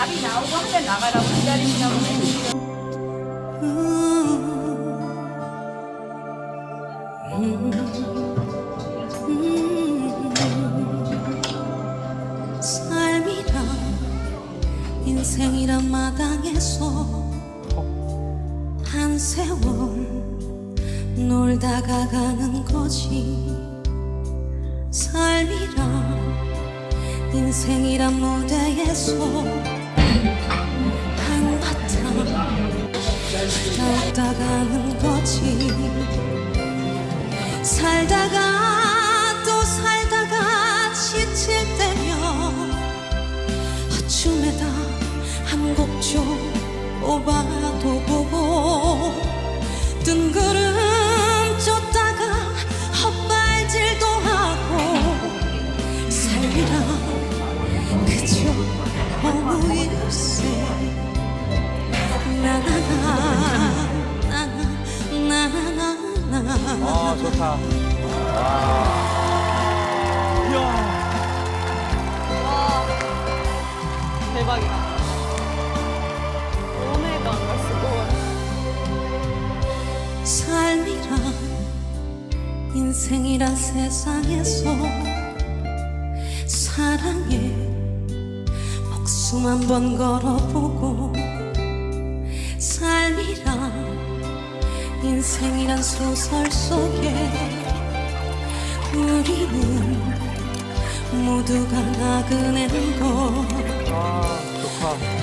답이 나오고 하면 나가라고 기다리시나 보네. 삶이란 인생이란 마당에서 한 세월 놀다가 가는 거지 삶이란 인생이란 무대에서 싸웠다 가는 거지. 살다가 또 살다가 지칠 때면 아침에다 한 곡좀 뽑아도 보고 뜬구름 좋다. 이야. 대박이다. 연애도 안 갔을 거 삶이란 인생이란 세상에서 사랑에 목숨 한번 걸어보고 인생이란 소설 속에 우리는 모두가 나그네인 것 아.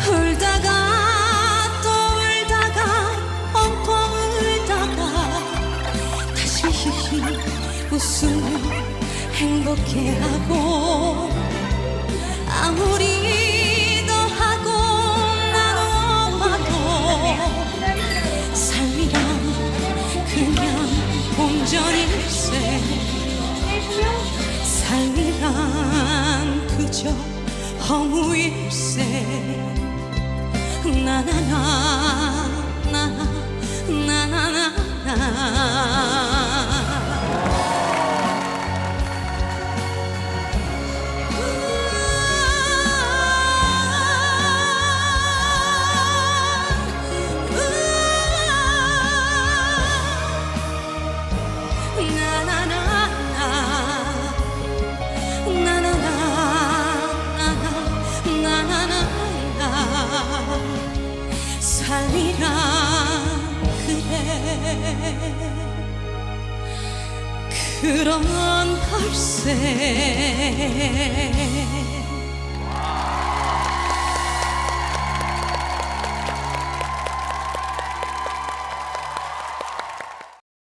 울다가 또 울다가 엉엉 울다가 다시 웃으며 행복해하고 그저 허무일세. 나나나 나나나나 그런 걸세